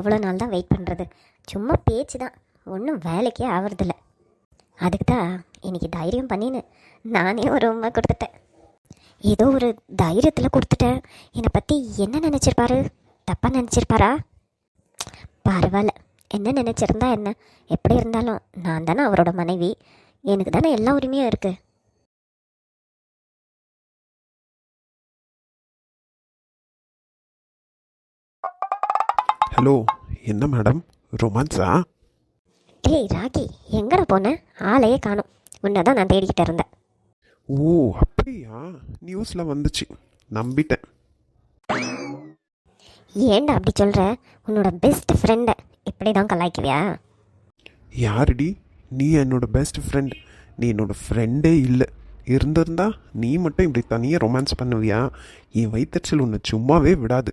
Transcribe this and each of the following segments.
எவ்வளோ நாள் தான் வெயிட் பண்ணுறது? சும்மா பேச்சு தான். ஒன்றும் வேலைக்கே ஆகிறதில்ல அதுக்கு தான் இன்னைக்கு தைரியம் பண்ணின்னு நானே ஒரு உண்மை கொடுத்துட்டேன். ஏதோ ஒரு தைரியத்தில் கொடுத்துட்டேன். என்னை பற்றி என்ன நினச்சிருப்பாரு? தப்பாக நினச்சிருப்பாரா? பரவாயில்ல. என்ன நினச்சிருந்தா என்ன? எப்படி இருந்தாலும் நான் தானே அவரோட மனைவி. எனக்கு தானே எல்லா உரிமையும் இருக்குது ஹலோ என்ன மேடம்? ரொமான்ஸா? டேய் ராகி எங்கடா போன? ஆளையே காணும். உன்னை தான் நான் தேடிக்கிட்டு இருந்தேன். ஓ அப்படியா? நியூஸில் வந்துச்சு. நம்பிட்டேன். ஏன்டா அப்படி சொல்கிற உன்னோட பெஸ்ட் ஃப்ரெண்டை இப்படி தான் கலாய்க்குவியா யாருடி? நீ என்னோட பெஸ்ட் ஃப்ரெண்ட் நீ என்னோட ஃப்ரெண்டே இல்லை. இருந்திருந்தா நீ மட்டும் இப்படி தனியாக ரொமான்ஸ் பண்ணுவியா? என் வயிற்றுச்சல் உன்னை சும்மாவே விடாது.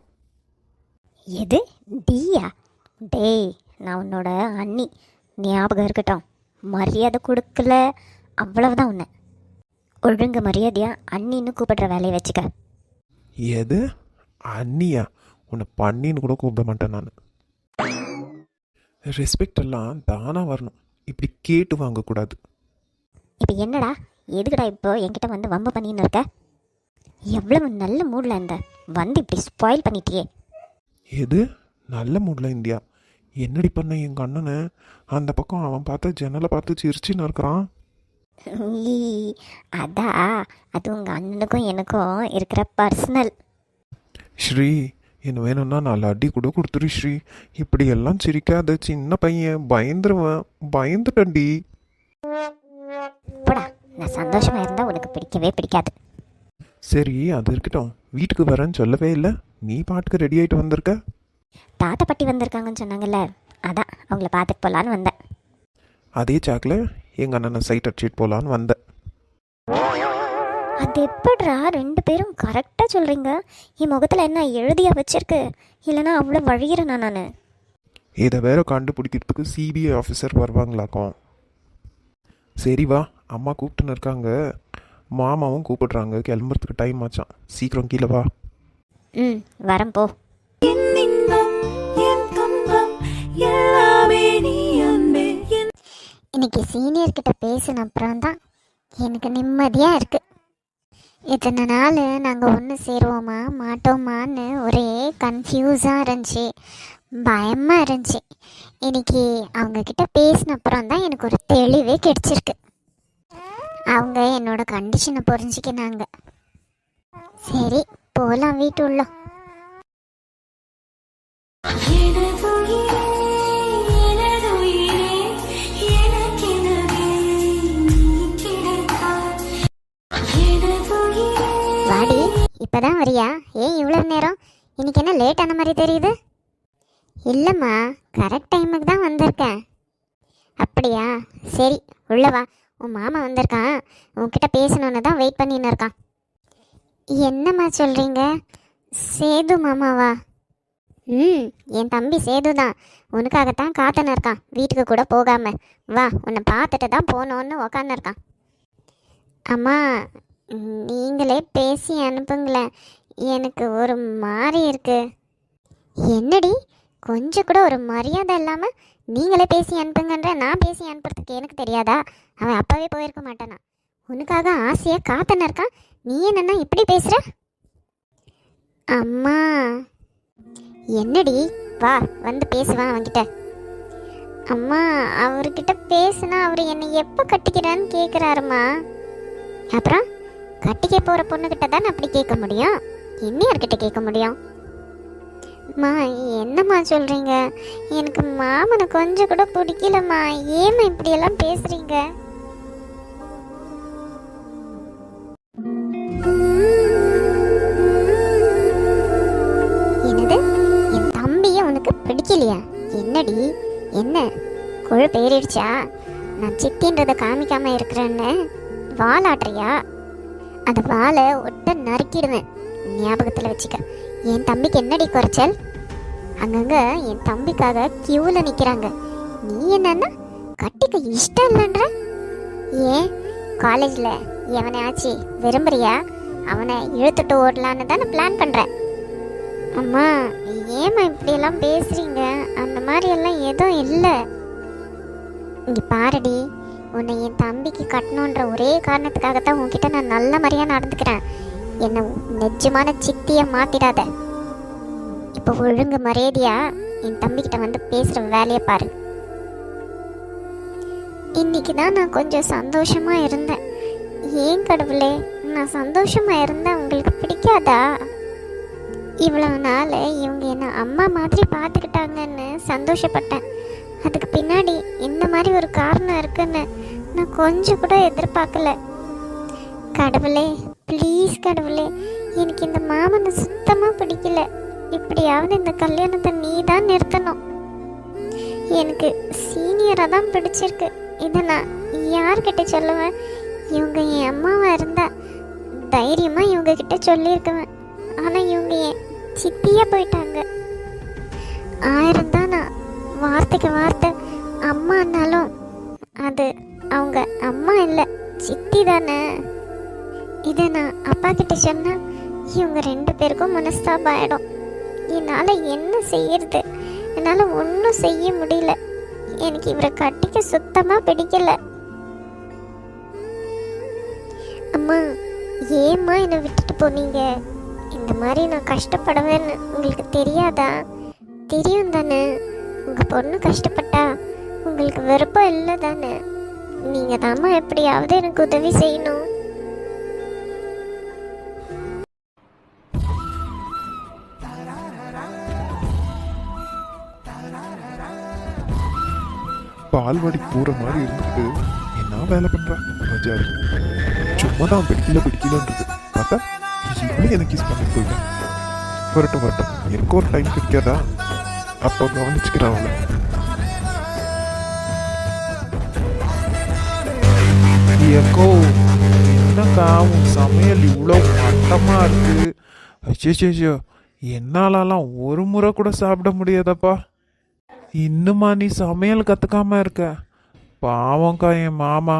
எது? டீயா? டேய் நான் உன்னோட அண்ணி. ஞாபகம் இருக்கட்டும். மரியாதை கொடுக்கல. அவ்வளவுதான் உன்னை. ஒழுங்கு மரியாதையா அண்ணின்னு கூப்பிடுற வேலையை வச்சுக்க. எது? அண்ணியா? உன்னை பண்ணின்னு கூட கூப்பிட மாட்டேன் நான். ரெஸ்பெக்ட் எல்லாம் தானாக வரணும். இப்படி கேட்டு வாங்கக்கூடாது. இப்போ என்னடா? எதுக்குடா இப்போ என்கிட்ட வந்து வம்பு பண்ணின்னு இருக்க? எவ்வளவு நல்ல மூடில் இருந்த. வந்து இப்படி ஸ்பாயில் பண்ணிட்டியே. எது? நல்ல மூடில் இந்தியா. என்னடி பண்ண எங்கள் அண்ணனை அந்த பக்கம் அவன் பார்த்து ஜன்னலை பார்த்து சிரிச்சுன்னு இருக்கிறான். அதான் அது உங்கள் அண்ணனுக்கும் எனக்கும் இருக்கிற பர்சனல் ஸ்ரீ என்ன வேணும்னா நாலு அடி கூட கொடுத்துரு ஸ்ரீ. இப்படி எல்லாம் சிரிக்காத சின்ன பையன். பயந்துருவேன். பயந்துட்டண்டி போடா நான் சந்தோஷமா இருந்தால் உனக்கு பிடிக்கவே பிடிக்காது. சரி அது இருக்கட்டும். வீட்டுக்கு வரேன்னு சொல்லவே இல்லை. நீ பாட்டுக்கு ரெடி ஆகிட்டு வந்திருக்க? தாத்தா பாட்டி வந்திருக்காங்கன்னு சொன்னாங்கல்ல அதான் அவங்கள பார்த்துட்டு போகலான்னு வந்தேன். அதே சாக்கில் எங்கள் அண்ணனை சைட் அடிச்சிட்டு போகலான்னு வந்தேன். அது எப்படிடா ரெண்டு பேரும் கரெக்டாக சொல்கிறீங்க என் முகத்தில் என்ன எழுதியா வச்சிருக்கு? இல்லைன்னா அவ்வளோ வழிகிறேனா நான்? இதை வேற கண்டுபிடிக்கிறதுக்கு சிபிஐ ஆஃபீஸர் வருவாங்களாக்கும். சரி வா அம்மா கூப்பிட்டுன்னு இருக்காங்க. மாமாவும் கூப்பிடுறாங்க கிளம்புறதுக்கு டைம் ஆச்சான் சீக்கிரம் கீழே வா. ம் வரேன் போ. இன்னைக்கு சீனியர் கிட்ட பேசின அப்புறம் தான் எனக்கு நிம்மதியாக இருக்கு. இத்தனை நாள் நாங்கள் ஒன்று சேருவோமா மாட்டோமான்னு ஒரே கன்ஃபியூஸாக இருந்துச்சு. பயமாக இருந்துச்சு. இன்னைக்கு அவங்க கிட்ட பேசின அப்புறம் தான் எனக்கு ஒரு தெளிவே கிடைச்சிருக்கு. அவங்க என்னோட கண்டிஷனை புரிஞ்சுக்கினாங்க. சரி போகலாம் வீட்டு உள்ள வாடி இப்பதான் வரியா? ஏன் இவ்வளோ நேரம்? இன்னைக்கு என்ன லேட் ஆன மாதிரி தெரியுது? இல்லைம்மா கரெக்ட் டைமுக்கு தான் வந்திருக்கேன். அப்படியா? சரி உள்ளவா உன் மாமா வந்திருக்கான். உன்கிட்ட பேசணுன்னு தான் வெயிட் பண்ணின்னு இருக்கான். என்னம்மா சொல்கிறீங்க சேது மாமாவா? ம் என் தம்பி சேது தான். உனக்காகத்தான் காத்துன்னு இருக்கான். வீட்டுக்கு கூட போகாமல் வா உன்னை பார்த்துட்டு தான் போனோன்னு உக்காந்துருக்கான் அம்மா நீங்களே பேசி அனுப்புங்களேன். எனக்கு ஒரு மாதிரி இருக்கு. என்னடி? கொஞ்சம் கூட ஒரு மரியாதை இல்லாமல் நீங்களே பேசி அனுப்புங்கன்ற நான் பேசி அனுப்புறதுக்கு எனக்கு தெரியாதா? அவன் அப்போவே போயிருக்க மாட்டானா. உனக்காக ஆசையாக காத்துன்னு இருக்கான். நீ என்னன்னா இப்படி பேசுற? அம்மா. என்னடி? வா வந்து பேசுவான் அவன்கிட்ட. அம்மா அவர்கிட்ட பேசுனா அவர் என்னை எப்போ கட்டிக்கிறான்னு கேட்குறாருமா அப்புறம் கட்டிக்க போகிற பொண்ணுக்கிட்ட தானே அப்படி கேட்க முடியும்? இன்னியார்கிட்ட கேட்க முடியும்? அம்மா என்னம்மா சொல்கிறீங்க எனக்கு மாமனை கொஞ்சம் கூட பிடிக்கலம்மா. ஏம்மா இப்படியெல்லாம் பேசுகிறீங்க பேரிடுச்சா? நான் சித்தின்றதை காமிக்காமல் இருக்கிறேன்னு வாலாட்டுறியா? அந்த வாழை ஒட்ட நறுக்கிடுவேன். ஞாபகத்தில் வச்சுக்க. என் தம்பிக்கு என்னடி குறைச்சல்? அங்கங்கே என் தம்பிக்காக கியூவில் நிற்கிறாங்க நீ என்னன்னா கட்டிக்க இஷ்டம் இல்லைன்ற? ஏன்? காலேஜில் எவனையாச்சு விரும்புறியா? அவனை இழுத்துட்டு ஓடலான்னு தானே பிளான் பண்ணுறேன் அம்மா ஏமா இப்படியெல்லாம் பேசுகிறீங்க அந்த மாதிரி எல்லாம் எதுவும் இல்லை. இங்கே பாருடி உன்னை என் தம்பிக்கு கட்டணுன்ற ஒரே காரணத்துக்காக தான் உன்கிட்ட நான் நல்ல மாதிரியாக நடந்துக்கிறேன். என்னை நெஜமான சித்தியை மாத்திடாத. இப்போ ஒழுங்கு மரியாதையாக என் தம்பிக்கிட்ட வந்து பேசுகிற வேலையை பாரு. இன்னைக்கு தான் நான் கொஞ்சம் சந்தோஷமாக இருந்தேன். ஏன் கடவுளே நான் சந்தோஷமாக இருந்தேன் உங்களுக்கு பிடிக்காதா? இவ்வளவு நாள் இவங்க என்னை அம்மா மாதிரி பார்த்துக்கிட்டாங்கன்னு சந்தோஷப்பட்டேன். அதுக்கு பின்னாடி இந்த மாதிரி ஒரு காரணம் இருக்குன்னு நான் கொஞ்சம் கூட எதிர்பார்க்கல. கடவுளே ப்ளீஸ் கடவுளே எனக்கு இந்த மாமனை சுத்தமாக பிடிக்கல. இப்படியாவது இந்த கல்யாணத்தை நீ தான் நிறுத்தணும். எனக்கு சீனியராக தான் பிடிச்சிருக்கு. இதை நான் யார்கிட்ட சொல்லுவேன்? இவங்க என் அம்மாவாக இருந்தால் தைரியமாக இவங்க கிட்ட சொல்லியிருக்குவேன். ஆனால் இவங்க என் சித்தியாக போயிட்டாங்க. ஆயிரம் தான் நான் வார்த்தைக்கு வார்த்தை. அம்மானாலும் அது அவங்க அம்மா இல்லை சித்தி தானே. இதை நான் அப்பா கிட்ட சொன்னால் இவங்க ரெண்டு பேருக்கும் மனஸ்தாபம் ஆகிடும் என்னால் என்ன செய்யறது? என்னால் ஒன்றும் செய்ய முடியல. எனக்கு இவரை கட்டிக்க சுத்தமாக பிடிக்கல. அம்மா ஏம்மா என்னை விட்டுட்டு போனீங்க? இந்த மாதிரி நான் கஷ்டப்படுவேன்னு உங்களுக்கு தெரியாதா? தெரியும் தானே. உங்கள் பொண்ணு கஷ்டப்பட்டா உங்களுக்கு விருப்பம் இல்லை தானே நீங்கள் தாம்மா எப்படியாவது எனக்கு உதவி செய்யணும். பால்வாடி போகிற மாதிரி இருந்துட்டு என்ன வேலை பண்ணுறா பஜார் சும்மா தான் பிடிக்கல பிடிக்கலன்றது பார்த்தா இவ்வளோ எனக்கு கிஸ் பண்ணி போயிட்டேன். வரட்டும் வரட்டும். எனக்கு ஒரு டைம் கிடைக்காதா? அப்போ கவனிச்சுக்கிறேன் அவளை என்னக்கா உன் சமையல் இவ்வளோ மட்டமாக இருக்கு? அச்சோ என்னாலலாம் ஒரு முறை கூட சாப்பிட முடியாதப்பா. இன்னுமா நீ சமையல் கற்றுக்காம இருக்க? பாவம்க்கா என் மாமா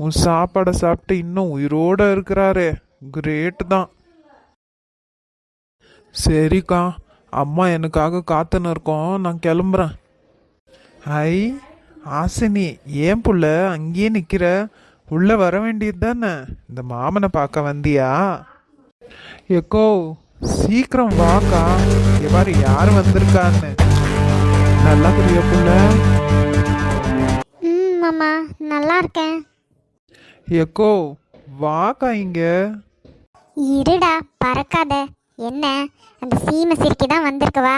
உன் சாப்பாடை சாப்பிட்டு இன்னும் உயிரோட இருக்கிறாரே. கிரேட் தான். சரிக்கா அம்மா எனக்காக காத்துன்னு இருக்கோம் நான் கிளம்புறேன். ஐ ஆசினி ஏன் புள்ள? அங்கேயே நிற்கிற உள்ள வர வேண்டியது தானே? இந்த மாமனை பார்க்க வந்தியா? எக்கோ சீக்கிரம் வாக்கா. பாரு யார் வந்திருக்கான்னு. நல்லா புரிய புள்ள? ம் மாமா நல்லா இருக்கேன். எக்கோ வாக்கா இங்க. இருடா பறக்காத. என்ன? அந்த சீமை சிரிக்கி தான் வந்திருக்குவா?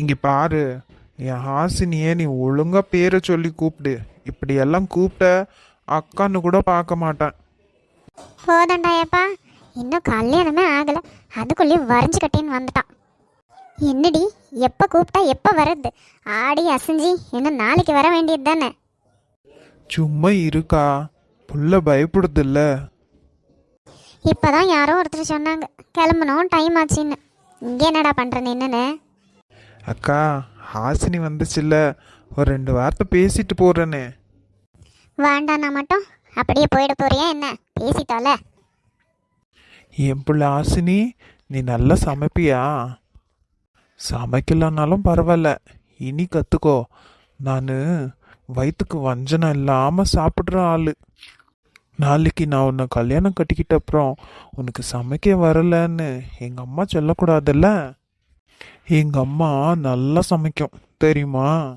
இங்க பாரு என் ஹாசினியே நீ ஒழுங்கா பேரை சொல்லி கூப்பிடு. இப்படி எல்லாம் கூப்பிட்ட அக்கான்னு கூட பார்க்க மாட்டேன். போதண்டாயப்பா இன்னும் கல்யாணமே ஆகலை. அதுக்குள்ளேயும் வரைஞ்சு கட்டின்னு வந்துட்டான். என்னடி எப்போ கூப்பிட்டா எப்போ வர்றது? ஆடி அசைஞ்சி இன்னும் நாளைக்கு வர வேண்டியது தானே? சும்மா இருக்கா. புள்ள பயப்படுது இல்ல இப்போதான் யாரோ ஒருத்தர் சொன்னாங்க கிளம்பணும் டைம் ஆச்சுன்னு. இங்கே என்னடா பண்ணுறேன்னு என்னன்னு? அக்கா ஹாசினி வந்துச்சுல்ல. ஒரு ரெண்டு வார்த்தை பேசிட்டு போறேனே. வேண்டாண்ணா மட்டும் அப்படியே போயிட போறியா என்ன? பேசிட்டால. என் புள்ள ஹாசினி நீ நல்லா சமைப்பியா? சமைக்கலனாலும் பரவாயில்ல. இனி கற்றுக்கோ நான் வயிற்றுக்கு வஞ்சனம் இல்லாமல் சாப்பிட்ற ஆள். நாளைக்கு நான் உன்னை கல்யாணம் கட்டிக்கிட்ட அப்புறம் உனக்கு சமைக்க வரலன்னு எங்கள் அம்மா சொல்லக்கூடாதுல்ல? எங்கள் அம்மா நல்லா சமைக்கும். தெரியுமா?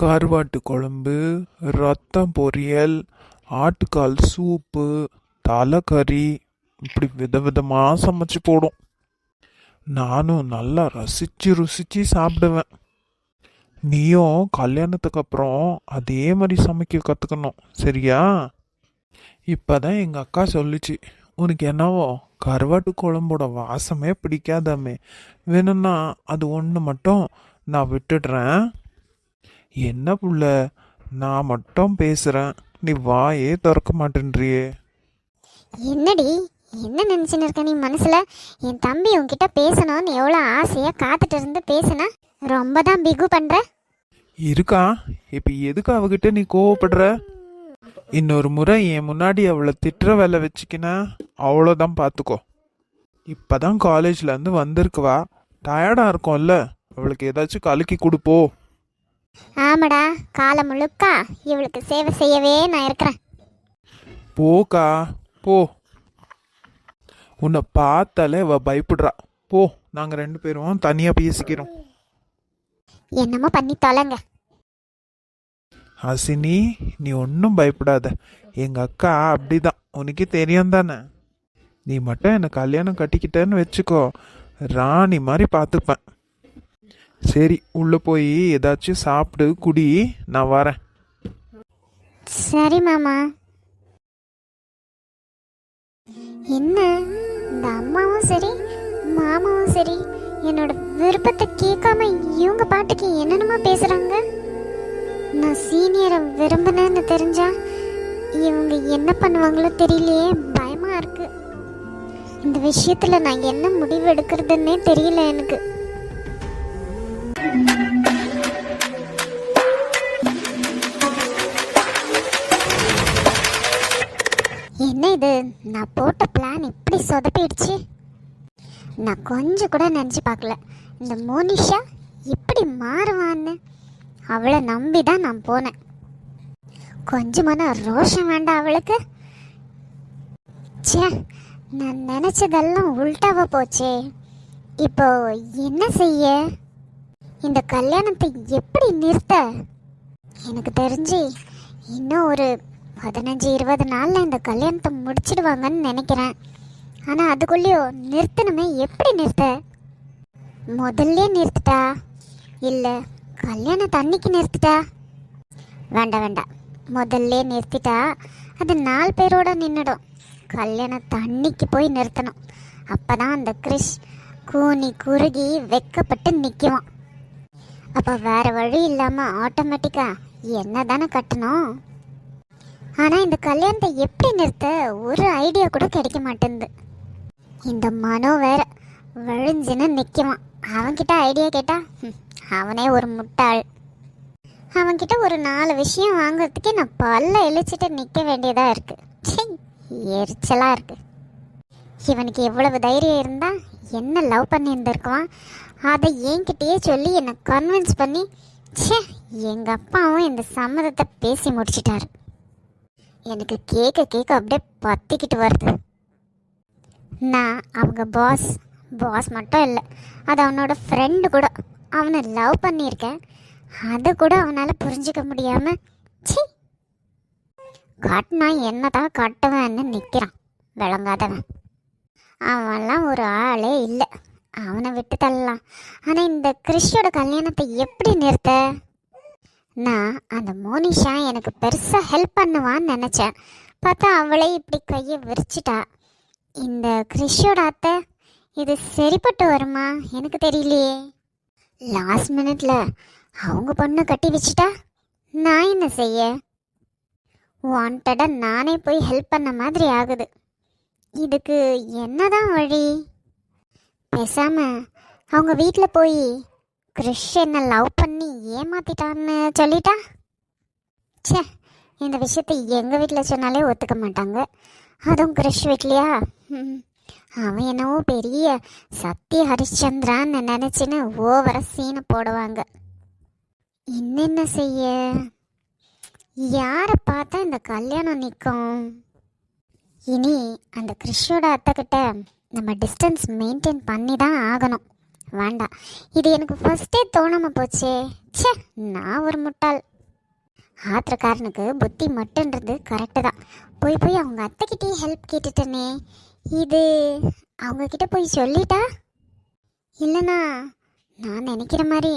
கருவாட்டு குழம்பு ரத்தம் பொரியல் ஆட்டுக்கால் சூப்பு தலைக்கறி இப்படி விதவிதமாக சமைச்சு போடும். நானும் நல்லா ரசித்து ருசித்து சாப்பிடுவேன். நீயும் கல்யாணத்துக்கு அப்புறம் அதே மாதிரி சமைக்க கற்றுக்கணும் சரியா? இப்போதான் எங்கள் அக்கா சொல்லுச்சு உனக்கு என்னவோ கருவாட்டு குழம்போட வாசமே பிடிக்காதாமே. வேணும்னா அது ஒன்று மட்டும் நான் விட்டுடுறேன். என்ன புள்ள? நான் மட்டும் பேசுகிறேன் நீ வாயே திறக்க மாட்டேன்றியே. என்னடி? என்ன நினச்சின்னு இருக்க நீ மனசில்? என் தம்பி உன்கிட்ட பேசணும்னு எவ்வளோ ஆசையாக காத்துட்டு இருந்து பேசுனா? ரொம்ப தான் பிகு பண்ணுற இருக்கா? இப்போ எதுக்கு அவகிட்ட நீ கோவப்படுற? இன்னொரு முறை என் முன்னாடி அவளை திட்டுற வேலை வச்சுக்கினா அவ்வளோதான் பார்த்துக்கோ. இப்போதான் காலேஜ்லேருந்து வந்திருக்குவா. டயர்டாக இருக்கும்ல. அவளுக்கு ஏதாச்சும் கலக்கி கொடுப்போ. ஆமாடா காலம் முழுக்கா இவளுக்கு சேவை செய்யவே நான் இருக்கிறேன். போக்கா போ. உன்னை பார்த்தாலே அவ பயப்படுறா. போ நாங்கள் ரெண்டு பேரும் தனியாக பேசிக்கிறோம். என்னமோ பண்ணி தொலைங்க அசினி நீ ஒன்றும் பயப்படாத. எங்கள் அக்கா அப்படிதான். உனக்கு தெரியும் தானே? நீ மட்டும் என்னை கல்யாணம் கட்டிக்கிட்டேன்னு வச்சுக்கோ. ராணி மாதிரி பார்த்துப்பேன். சரி உள்ளே போய் ஏதாச்சும் சாப்பிடு குடி. நான் வரேன். சரி மாமா. என்ன? இந்த அம்மாவும் சரி மாமாவும் சரி. என்னோட விருப்பத்தை கேட்காம இவங்க பாட்டுக்கு என்னென்னமோ பேசுறாங்க. நான் சீனியரை விரும்பினேன்னு தெரிஞ்சா இவங்க என்ன பண்ணுவாங்களோ தெரியலையே பயமா இருக்கு. இந்த விஷயத்துல நான் என்ன முடிவு எடுக்கிறதுன்னே தெரியல எனக்கு. என்ன இது? நான் போட்ட பிளான் இப்படி சொதப்பிடுச்சு. நான் கொஞ்சம் கூட நினச்சி பார்க்கல. இந்த மோனிஷா எப்படி மாறுவான்னு. அவளை நம்பி தான் நான் போனேன். கொஞ்சமான ரோஷம் வேண்டாம் அவளுக்கு. ச்சே நான் நினச்சதெல்லாம் உள்டாவ போச்சே. இப்போ என்ன செய்ய? இந்த கல்யாணத்தை எப்படி நிறுத்த? எனக்கு தெரிஞ்சு இன்னும் ஒரு பதினஞ்சு இருபது நாளில் இந்த கல்யாணத்தை முடிச்சிடுவாங்கன்னு நினைக்கிறேன். ஆனால் அதுக்குள்ளேயோ நிறுத்தணுமே எப்படி நிறுத்த? முதல்ல நிறுத்துட்டா? இல்லை கல்யாணத்தை அன்னைக்கு நிறுத்திட்டா? வேண்டாம் வேண்டாம் முதல்ல நிறுத்திட்டா அது நாலு பேரோட நின்றுடும் கல்யாணத்தை அன்னைக்கு போய் நிறுத்தணும். அப்போ தான் அந்த கிறிஷ் கூனி குறுகி வெக்கப்பட்டு நிற்குவான் அப்போ வேறு வழி இல்லாமல் ஆட்டோமேட்டிக்காக என்ன தானே கட்டணும்? ஆனால் இந்த கல்யாணத்தை எப்படி நிறுத்த ஒரு ஐடியா கூட கிடைக்க மாட்டேங்குது. இந்த மனோ வேற வழிஞ்சுன்னு நிற்குவான் அவன்கிட்ட ஐடியா கேட்டா அவனே ஒரு முட்டாள். அவன்கிட்ட ஒரு நாலு விஷயம் வாங்குறதுக்கே நான் பல்ல இழிச்சிட்டு நிற்க வேண்டியதாக இருக்குது எரிச்சலாக இருக்குது இருக்கு. இவனுக்கு எவ்வளவு தைரியம் இருந்தால் என்ன லவ் பண்ணியிருந்திருக்குவான்? அதை என்கிட்டயே சொல்லி என்னை கன்வின்ஸ் பண்ணி ச்சே எங்கள் அப்பாவும் இந்த சம்மதத்தை பேசி முடிச்சிட்டாரு. எனக்கு கேட்க கேட்க அப்படியே பத்திக்கிட்டு வருது. நான் அவங்க பாஸ் பாஸ் மட்டும் இல்லை அது அவனோட ஃப்ரெண்டு கூட அவனை லவ் பண்ணியிருக்கேன். அதை கூட அவனால் புரிஞ்சுக்க முடியாமல் ச்சீ! காட்டினா என்னதான் காட்டுவேன்னு நிற்கிறான் விளங்காதவன். அவன்லாம் ஒரு ஆளே இல்லை. அவனை விட்டு தள்ளலாம். ஆனால் இந்த கிறிஷியோட கல்யாணத்தை எப்படி நிறுத்த? நான் அந்த மோனிஷா எனக்கு பெருசாக ஹெல்ப் பண்ணுவான்னு நினச்சேன். பார்த்தா அவளே இப்படி கையை விரிச்சிட்டா. இந்த கிறிஷோட அத்தை இது சரிப்பட்டு வருமா? எனக்கு தெரியலையே. லாஸ்ட் மினிட்ல அவங்க பொண்ணை கட்டி வச்சுட்டா நான் என்ன செய்ய? வாண்டடாக நானே போய் ஹெல்ப் பண்ண மாதிரி ஆகுது. இதுக்கு என்னதான் வழி? பேசாம அவங்க வீட்டில் போய் கிறிஷ் என்னை லவ் பண்ணி ஏமாத்திட்டான்னு சொல்லிட்டா? ச்சே இந்த விஷயத்தை எங்கள் வீட்டில் சொன்னாலே ஒத்துக்க மாட்டாங்க. அதுவும் கிறிஷ் வீட்லையா? ம், அவன் என்னவோ பெரிய சத்ய ஹரிச்சந்திரான்னு நினச்சின்னு ஓவர சீனை போடுவாங்க. என்னென்ன செய்ய? யாரை பார்த்தா இந்த கல்யாணம் நிற்கும் இனி அந்த கிறிஷோட அத்தை கிட்ட நம்ம டிஸ்டன்ஸ் மெயின்டைன் பண்ணி தான் ஆகணும். வேண்டாம் இது எனக்கு ஃபஸ்ட்டே தோணாம போச்சே. ச்சே நான் ஒரு முட்டாள். ஆத்திரக்காரனுக்கு புத்தி மட்டுன்றது கரெக்டு தான். போய் போய் அவங்க அத்தைக்கிட்டே ஹெல்ப் கேட்டுட்டேனே. இது அவங்கக்கிட்ட போய் சொல்லிட்டா? இல்லைண்ணா நான் நினைக்கிற மாதிரி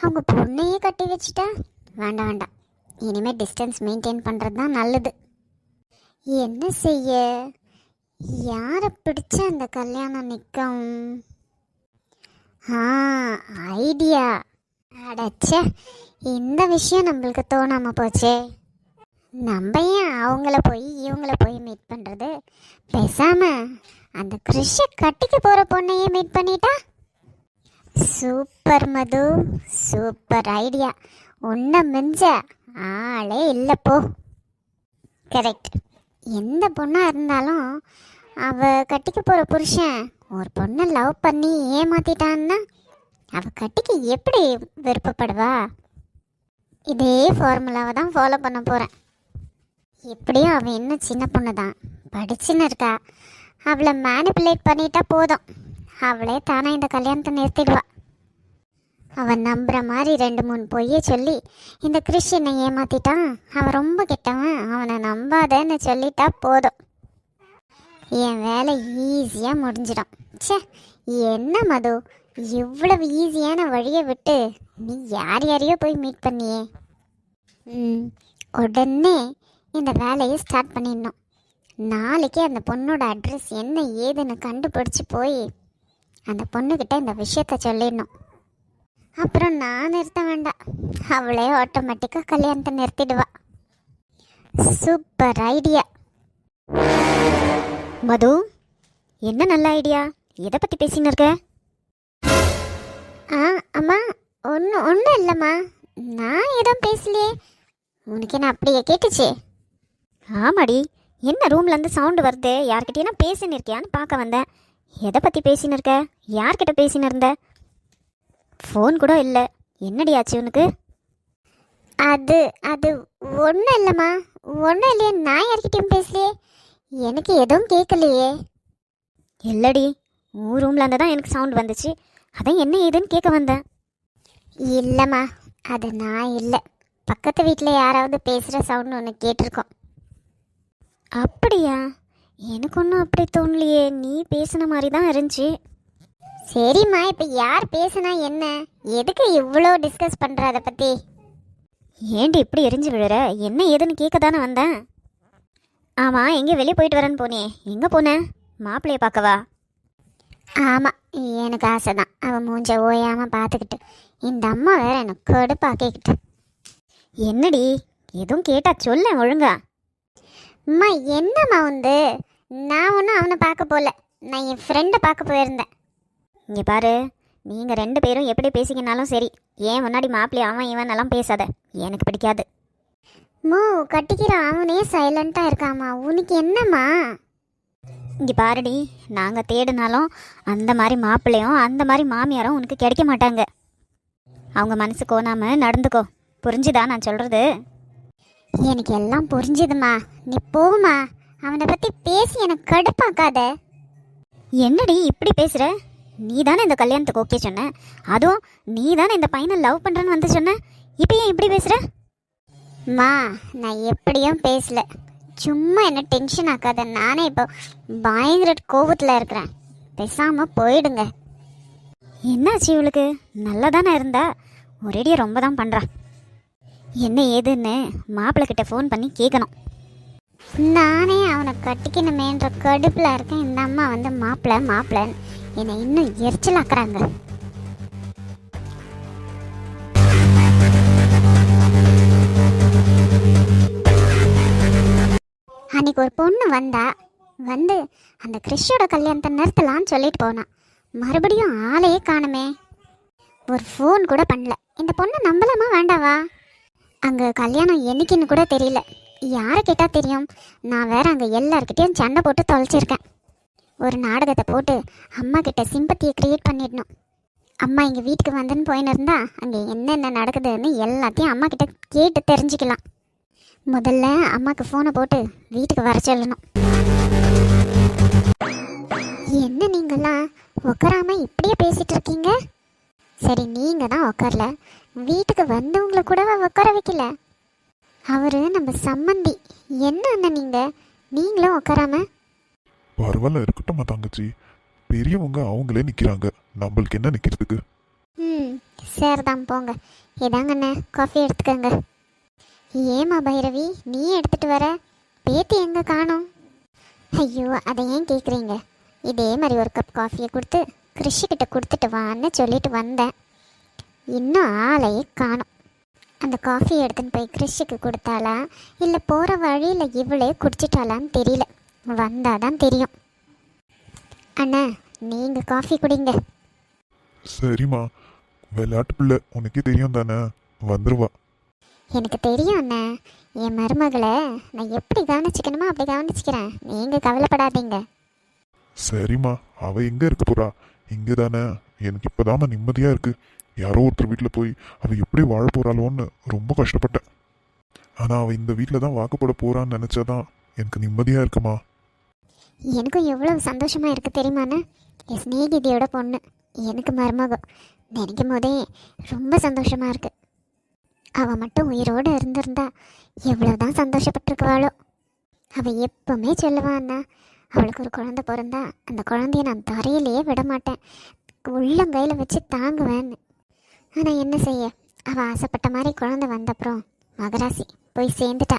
அவங்க பொண்ணையே கட்டி வச்சுட்டா? வேண்டாம் வேண்டாம். இனிமேல் டிஸ்டன்ஸ் மெயின்டைன் பண்ணுறது தான் நல்லது. என்ன செய்ய? யாரை பிடிச்ச அந்த கல்யாணம் நிற்கும் ஆ ஐடியா அடச்சே இந்த விஷயம் நம்மளுக்கு தோணாமல் போச்சே. நம்ம ஏன் அவங்கள போய் இவங்கள போய் மீட் பண்ணுறது பேசாமல் அந்த கிறிஷ கட்டிக்க போகிற பொண்ணையே மீட் பண்ணிட்டா? சூப்பர் மது சூப்பர் ஐடியா உன்னை மிஞ்ச ஆளே இல்லை போ. கரெக்ட் எந்த பொண்ணாக இருந்தாலும் அவ கட்டிக்க போகிற புருஷன் ஒரு பொண்ணை லவ் பண்ணி ஏமாத்திட்டான்னா அவ கட்டிக்க எப்படி விருப்பப்படுவா? இதே ஃபார்முலாவை தான் ஃபாலோ பண்ண போகிறேன் எப்படியும் அவன் இன்னும் சின்ன பொண்ணு தான் படிச்சுன்னு இருக்கா. அவளை மேனிப்புலேட் பண்ணிட்டா போதும். அவளே தானே இந்த கல்யாணத்தை நிறுத்திடுவா. அவன் நம்புகிற மாதிரி ரெண்டு மூணு பொய்யை சொல்லி இந்த கிறிஸ்டியனை ஏமாத்திட்டான். அவன் ரொம்ப கெட்டவன். அவனை நம்பாதன்னு சொல்லிட்டா போதும். என் வேலை ஈஸியாக முடிஞ்சிடும். சே என்ன மது? இவ்வளவு ஈஸியான வழியை விட்டு நீ யார் யாரையோ போய் மீட் பண்ணியே? ம் உடனே இந்த வேலையை ஸ்டார்ட் பண்ணிடணும். நாளைக்கே அந்த பொண்ணோட அட்ரஸ் என்ன ஏதுன்னு கண்டுபிடிச்சி போய் அந்த பொண்ணுக்கிட்ட இந்த விஷயத்த சொல்லிடணும். அப்புறம் நான் நிறுத்த வேண்டாம். அவளே ஆட்டோமேட்டிக்காக கல்யாணத்தை நிறுத்திடுவா. சூப்பர் ஐடியா மது என்ன நல்ல ஐடியா எதை பற்றி பேசின்னு இருக்க? ஆ அம்மா ஒன்றும் ஒன்றும் இல்லைம்மா. நான் எதுவும் பேசலையே. உனக்கு என்ன அப்படியே கேட்டுச்சு? ஆமாடி. என்ன ரூம்லேருந்து சவுண்டு வருது? யார்கிட்டயும் பேசின்னு இருக்கியான்னு பார்க்க வந்தேன். எதை பற்றி பேசின்னு இருக்க? யார்கிட்ட பேசின்னு இருந்த? ஃபோன் கூட இல்லை. என்னடி ஆச்சு உனக்கு? அது அது ஒன்றும் இல்லைம்மா. ஒன்றும் இல்லையே. நான் யார்கிட்டயும் பேசலையே. எனக்கு எதுவும் கேட்கலையே. இல்லடி. உன் ரூம்லேருந்து தான் எனக்கு சவுண்ட் வந்துச்சு. அதான் என்ன ஏதுன்னு கேட்க வந்தேன். இல்லைம்மா. அது நான் இல்லை. பக்கத்து வீட்டில் யாராவது பேசுகிற சவுண்ட் ஒன்று கேட்டிருக்கோம். அப்படியா? எனக்கு ஒன்றும் அப்படி தோணலையே. நீ பேசின மாதிரி தான் இருந்துச்சு. சரிம்மா இப்போ யார் பேசுனா என்ன? எதுக்கு இவ்வளோ டிஸ்கஸ் பண்ணுற அதை பற்றி ஏண்டி இப்படி எரிஞ்சு விழுற? என்ன ஏதுன்னு கேட்க தானே வந்தேன். ஆமாம் எங்கே வெளியே போயிட்டு வரேன்னு போனே. எங்கே போனேன் மாப்பிள்ளைய பார்க்கவா? ஆமாம் எனக்கு ஆசை தான் அவன் மூஞ்ச ஓயாமல் பார்த்துக்கிட்டு. இந்த அம்மா வேற எனக்கு கடுப்பாக்கிக்கிட்டு என்னடி? எதுவும் கேட்டால் சொல்ல ஒழுங்கா. அம்மா என்னம்மா வந்து நான் ஒன்றும் அவனை பார்க்க போகல. நான் என் ஃப்ரெண்டை பார்க்க போயிருந்தேன். இங்கே பாரு நீங்கள் ரெண்டு பேரும் எப்படி பேசிக்கினாலும் சரி ஏன் முன்னாடி மாப்பிள்ளை அவன் இவன் எல்லாம் பேசாத? எனக்கு பிடிக்காது. மோ கட்டிக்கிற அவனே சைலண்ட்டாக இருக்காம்மா. உனக்கு என்னம்மா? இங்கே பாருடி நாங்கள் தேடினாலும் அந்த மாதிரி மாப்பிள்ளையும் அந்த மாதிரி மாமியாரும் உனக்கு கிடைக்க மாட்டாங்க. அவங்க மனசு கோணாம நடந்துக்கோ. புரிஞ்சுதா நான் சொல்கிறது எனக்கு எல்லாம் புரிஞ்சுதுமா. நீ போகுமா. அவனை பற்றி பேசி எனக்கு கடுப்பாக்காத. என்னடி இப்படி பேசுகிற நீ தானே இந்த கல்யாணத்துக்கு ஓகே சொன்ன. அதுவும் நீ தானே இந்த பையனை லவ் பண்ணுறேன்னு வந்து சொன்ன. இப்போ ஏன் இப்படி பேசுகிற மா நான் எப்படியும் பேசல. சும்மா என்ன டென்ஷன் ஆக்காத. நானே இப்போ பயங்கர கோபத்தில் இருக்கிறேன். பேசாமல் போயிடுங்க. என்னாச்சு இவளுக்கு? நல்லா தானே இருந்தா? ஒரேடியாக ரொம்ப தான் பண்ணுறா என்ன ஏதுன்னு மாப்பிள்ளை கிட்ட ஃபோன் பண்ணி கேட்கணும் நானே அவனை கட்டிக்கணுமேன்ற கடுப்பில் இருக்கேன். இந்த அம்மா வந்து மாப்பிள்ள மாப்பிள்ளைன்னு என்னை இன்னும் எரிச்சலாக்குறாங்க. அன்னைக்கு ஒரு பொண்ணு வந்தா வந்து அந்த கிறிஷோட கல்யாணத்தை நிறுத்தலான்னு சொல்லிட்டு போனான் மறுபடியும் ஆளையே காணுமே. ஒரு ஃபோன் கூட பண்ணல. இந்த பொண்ணை நம்பலாமா வேண்டாவா? அங்கே கல்யாணம் என்னைக்குன்னு கூட தெரியல. யாரை கேட்டால் தெரியும்? நான் வேற அங்கே எல்லார்கிட்டயும் சண்டை போட்டு தொலைச்சிருக்கேன். ஒரு நாடகத்தை போட்டு அம்மா கிட்ட சிம்பத்தியை க்ரியேட் பண்ணிடணும். அம்மா எங்கள் வீட்டுக்கு வந்துன்னு போயின்னு இருந்தா அங்கே என்னென்ன நடக்குதுன்னு எல்லாத்தையும் அம்மா கிட்ட கேட்டு தெரிஞ்சுக்கலாம். முதல்ல அம்மாக்கு ஃபோனை போட்டு வீட்டுக்கு வர சொல்லணும். என்ன நீங்களாம் உட்காராம இப்படியே பேசிட்டு இருக்கீங்க? சரி நீங்க தான் உட்காரல வீட்டுக்கு வந்தவங்கள கூடவா உட்கார வைக்கல. அவரு நம்ம சம்மந்தி. என்ன அண்ணன் நீங்க? நீங்களும் உட்காராம? பரவாயில்ல இருக்கட்டும்மா தங்கச்சி. பெரியவங்க அவங்களே நிக்கிறாங்க. நம்மளுக்கு என்ன நிக்கிறதுக்கு? ம் சரிதான் போங்க. இதாங்கண்ணே காஃபி எடுத்துக்கோங்க. ஏமா பைரவி நீ எடுத்துட்டு வர? பேத்தி எங்க காணோம்? ஐயோ அதை ஏன் கேட்குறீங்க இதே மாதிரி ஒரு கப் காஃபியை கொடுத்து கிருஷிக்கிட்ட கொடுத்துட்டு வான்னு சொல்லிட்டு வந்தேன். இன்னும் ஆளையே காணோம். அந்த காஃபி எடுத்துன்னு போய் கிருஷிக்கு கொடுத்தாளா? இல்லை போகிற வழியில் இவளே குடிச்சிட்டாளான்னு தெரியல. வந்தாதான் தெரியும். அண்ணா நீங்கள் காஃபி குடிங்க. சரிம்மா. விளையாட்டு பிள்ளை உனக்கே தெரியும் தானே? வந்துருவா. எனக்கு தெரியும் அண்ணே. என் மருமகளை நான் எப்படி கவனிச்சிக்கணுமோ அப்படி கவனிச்சிக்கிறேன். நீங்கள் கவலைப்படாதீங்க. சரிம்மா. அவ எங்க இருக்க போறா? இங்க தானே எனக்கு இப்பதாம்மா நிம்மதியாக இருக்குது யாரோ ஒருத்தர் வீட்டில் போய் அவள் எப்படி வாழ போகிறாளோன்னு ரொம்ப கஷ்டப்பட்டேன். ஆனால் அவள் இந்த வீட்டில் தான் வாக்குப்பட போகிறான்னு நினச்சாதான் எனக்கு நிம்மதியாக இருக்குமா? எனக்கும் எவ்வளவு சந்தோஷமாக இருக்குது தெரியுமாண்ணா? என் ஸ்நேகிதியோட பொண்ணு எனக்கு மருமகம் நினைக்கும் போதே ரொம்ப சந்தோஷமாக இருக்கு. அவள் மட்டும் உயிரோடு இருந்திருந்தா எவ்வளவுதான் சந்தோஷப்பட்டிருக்குவாளோ. அவள் எப்பவுமே சொல்லுவான்னா அவளுக்கு ஒரு குழந்தை பிறந்தா அந்த குழந்தைய நான் தரையிலேயே விட மாட்டேன் உள்ளங்கையில் வச்சு தாங்குவேன்னு. ஆனால் என்ன செய்ய? அவள் ஆசைப்பட்ட மாதிரி குழந்தை வந்தப்புறம் மகராசி போய் சேர்ந்துட்டா.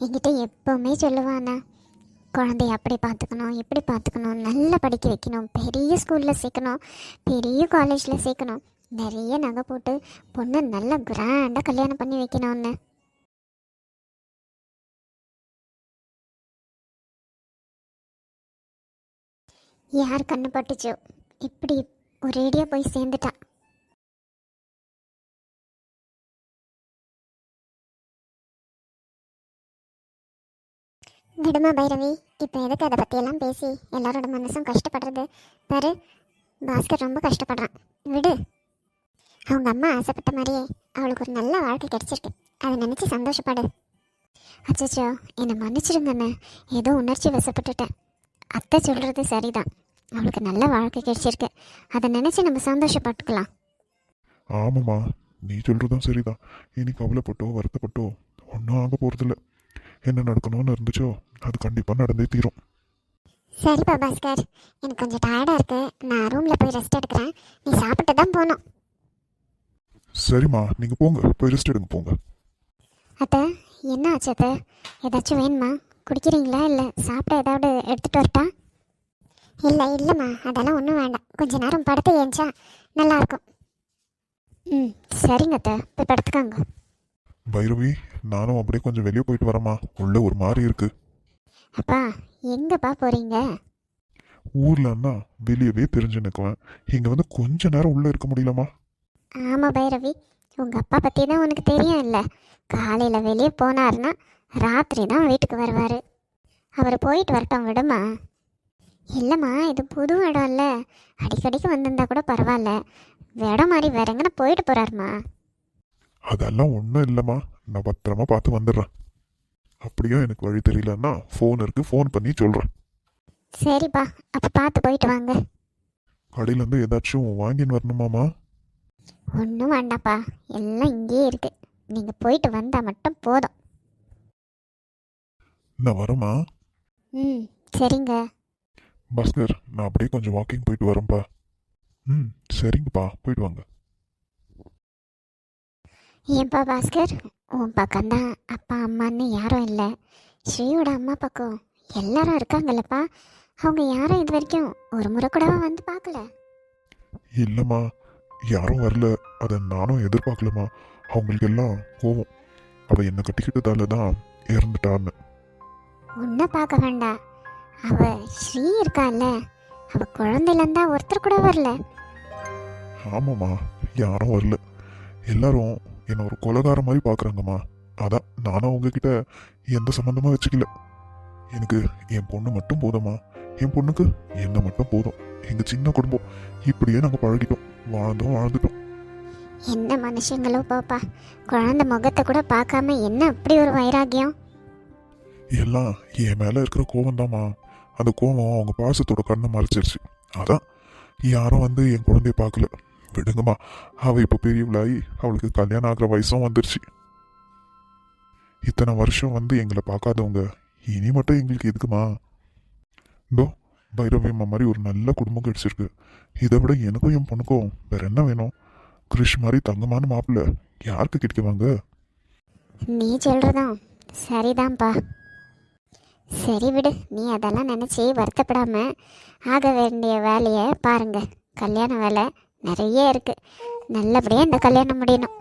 என்கிட்ட எப்போவுமே சொல்லுவாண்ணா குழந்தைய அப்படி பார்த்துக்கணும் இப்படி பார்த்துக்கணும் நல்லா படிக்க வைக்கணும் பெரிய ஸ்கூலில் சேர்க்கணும் பெரிய காலேஜில் சேர்க்கணும் நிறைய நகை போட்டு பொண்ணை நல்லா கிராண்டாக கல்யாணம் பண்ணி வைக்கணும்னு. யார் கண்ணு பட்டுச்சோ? இப்படி ஒரேடியாக போய் சேர்ந்துட்டா. விடுமா பைரவி இப்போ எதுக்கு அதை பற்றியெல்லாம் பேசி எல்லாரோட மனசும் கஷ்டப்படுறது? பாரு பாஸ்கர் ரொம்ப கஷ்டப்படுறான். விடு. அவங்க அம்மா ஆசைப்பட்ட மாதிரியே அவளுக்கு ஒரு நல்ல வாழ்க்கை கிடைச்சிருக்கு. அதை நினச்சி சந்தோஷப்படு. அச்சோ என்னை மன்னிச்சிடுங்கண்ணே ஏதோ உணர்ச்சி வசப்பட்டுட்டேன். அத்தை சொல்கிறது சரிதான். அவளுக்கு நல்ல வாழ்க்கை கிடைச்சிருக்கு. அதை நினச்சி நம்ம சந்தோஷப்பட்டுக்கலாம். ஆமாம்மா. நீ சொல்றதும் சரிதான். இனி கவலைப்பட்டோ வருத்தப்பட்டோ ஒன்றும் ஆக போறதில்ல. என்ன நடக்கணும்னு இருந்துச்சோ அது கண்டிப்பா நடந்தே தீரும். சரிப்பா பாஸ்கர் எனக்கு கொஞ்சம் டயர்டாக இருக்கு. நான் ரூமில் போய் ரெஸ்ட் எடுக்கிறேன். நீ சாப்பிட்டு தான் போகணும். சரிம்மா. நீங்க போங்க. போய் ரெஸ்ட் எடுங்க போங்க. அத்தை என்ன ஆச்சு அத்தை? ஏதாச்சும் வேணுமா? குடிக்கிறீங்களா இல்லை சாப்பிட ஏதாவது எடுத்துகிட்டு வரட்டா? இல்லை இல்லைம்மா அதெல்லாம் ஒன்றும் வேண்டாம். கொஞ்ச நேரம் படுத்து ஏஞ்சா நல்லாயிருக்கும் ம் சரிங்க அத்தை. போய் படுத்துக்காங்க. பைரவி நானும் அப்படியே கொஞ்சம் வெளியே போயிட்டு வரேம்மா. உள்ள ஒரு மாதிரி இருக்கு. அப்பா எங்கப்பா போகிறீங்க ஊர்லன்னா வெளியவே தெரிஞ்சு நிற்குவேன் இங்க வந்து கொஞ்ச நேரம் உள்ள இருக்க முடியலம்மா. ஆமாம் பைரவி. உங்கள் அப்பா பற்றி தான் உனக்கு தெரியும் இல்லை. காலையில் வெளியே போனாருன்னா ராத்திரி தான் வீட்டுக்கு வருவார். அவர் போயிட்டு வரட்டும் விடுமா? இல்லைம்மா இது புது இடம் இல்லை அடிக்கடிக்கு வந்திருந்தா கூட பரவாயில்ல. இடம் மாதிரி வேற எங்கன்னா போயிட்டு போகிறாருமா அதெல்லாம் ஒன்றும் இல்லைம்மா. நான் பத்திரமா பார்த்து வந்துடுறேன். அப்படியே எனக்கு வழி தெரியலன்னா ஃபோன் இருக்கு ஃபோன் பண்ணி சொல்கிறேன் சரிப்பா அப்போ பார்த்து போயிட்டு வாங்க. கடையிலேருந்து ஏதாச்சும் வாங்கின்னு வரணுமாம்மா? ஒன்றும் வேண்டாம்ப்பா. எல்லாம் இங்கேயே இருக்கு. நீங்கள் போயிட்டு வந்தால் மட்டும் போதும். நான் வரேம்மா. ம் சரிங்க. பாஸ்கர் நான் அப்படியே கொஞ்சம் வாக்கிங் போயிட்டு வரேன்ப்பா. ம் சரிங்கப்பா போயிட்டு வாங்க. ஏன்பா பாஸ்கர்? உன் பக்கம்தான் அப்பா அம்மான்னு யாரும் இல்லை. ஸ்ரீயோட அம்மா பக்கம் எல்லாரும் இருக்காங்கல்லப்பா. அவங்க யாரும் இது வரைக்கும் ஒரு முறை கூடவா வந்து பார்க்கல? இல்லைம்மா யாரும் வரல. அதை நானும் எதிர்பார்க்கலம்மா. அவங்களுக்கு எல்லாம் கோவம். அவள் என்னை கட்டிக்கிட்டதால தான் இறந்துட்டான்னு. உன்னை பார்க்க வேண்டாம். அவ ஸ்ரீ இருக்கால்ல அவ குழந்தையில இருந்தா ஒருத்தர் கூட வரல. ஆமாம்மா யாரும் வரல. எல்லாரும் என்னை ஒரு கொலகார மாதிரி பார்க்குறாங்கம்மா. அதான் நானும் உங்ககிட்ட எந்த சம்மந்தமும் வச்சுக்கல. எனக்கு என் பொண்ணு மட்டும் போதும்மா. என் பொண்ணுக்கு என்ன மட்டும் போதும். எங்கள் சின்ன குடும்பம். இப்படியே நாங்கள் பழகிட்டோம். வாழ்ந்தோம் வாழ்ந்துட்டோம். என்ன மனுஷங்களோ பாப்பா. குழந்தை முகத்தை கூட பார்க்காம என்ன அப்படி ஒரு வைராகியம்? எல்லாம் என் மேலே இருக்கிற கோவம்தாம்மா. அந்த கோவம் அவங்க பாசத்தோட கண்ணை மறைச்சிருச்சு. அதான் யாரும் வந்து என் குழந்தைய பார்க்கல. விடுங்கம்மா அவள் இப்போ பெரியவளாகி அவளுக்கு கல்யாணம் ஆகிற வயசும் வந்துருச்சு. இத்தனை வருஷம் வந்து எங்களை பார்க்காதவங்க இனி மட்டும் எங்களுக்கு எதுக்குமா? இதோ பைரவி அம்மா மாதிரி ஒரு நல்ல குடும்பம் கிடச்சிருக்கு. இதை விட எனக்கும் என் பொண்ணுக்கும் வேற என்ன வேணும்? கிரிஷ் மாதிரி தங்கமான மாப்பிள்ள யாருக்கு கிடைக்குவாங்க நீ சொல்றதும் சரிதான்ப்பா. சரி விடு நீ அதெல்லாம் நினச்சி வருத்தப்படாம ஆக வேண்டிய வேலையை பாருங்க. கல்யாண வேலை நிறைய இருக்கு. நல்லபடியாக இந்த கல்யாணம் முடியணும்.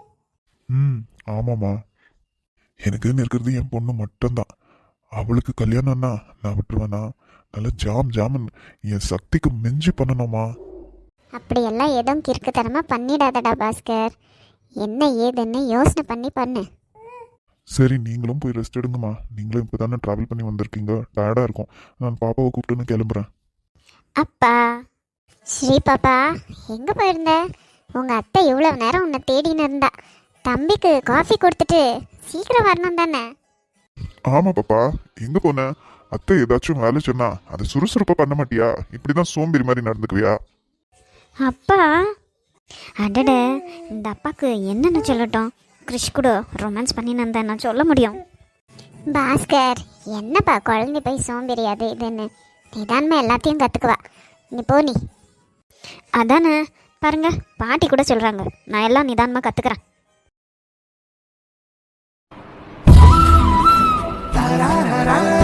ம் ஆமாம்மா. எனக்குன்னு இருக்கிறது என் பொண்ணு மட்டும்தான். அவளுக்கு கல்யாணம்னா நான் விட்டுருவேனா? நல்லா ஜாம் ஜாமன். என் சக்திக்கு மிஞ்சி பண்ணணுமா? அப்படியெல்லாம் எதுவும் கிறுக்குத்தனமாக பண்ணிடாதடா பாஸ்கர். என்ன ஏதுன்னு யோசனை பண்ணி பண்ணு. சரி நீங்களும் போய் ரெஸ்ட் எடுங்கம்மா. நீங்களும் இப்போ தானே ட்ராவல் பண்ணி வந்திருக்கீங்க. டயர்டாக இருக்கும். நான் பாப்பாவை கூப்பிட்டுன்னு கிளம்புறேன். அப்பா. ஸ்ரீ பாப்பா எங்கே போயிருந்த? உங்கள் அத்தை இவ்வளோ நேரம் உன்னை தேடின்னு இருந்தா. தம்பிக்கு காஃபி கொடுத்துட்டு சீக்கிரம் வரணும் தானே? ஆமாம் பாப்பா. எங்கே போன? அத்தை ஏதாச்சும் வேலை சொன்னா அதை சுறுசுறுப்பாக பண்ண மாட்டியா? இப்படி தான் சோம்பேறி மாதிரி நடந்துக்குவியா? அப்பா. அடட இந்த அப்பாக்கு என்னென்ன சொல்லட்டும். கிறிஷ் கூட ரொமான்ஸ் பண்ணின்னு நான் சொல்ல முடியும். பாஸ்கர் என்னப்பா குழந்தை போய் சோம்பேறியாது இதுன்னு. நிதானமாக எல்லாத்தையும் கற்றுக்குவா நீ போ நீ. அதானே பாருங்க பாட்டி கூட சொல்கிறாங்க நான் எல்லாம் நிதானமாக கற்றுக்குறேன் ra ra ra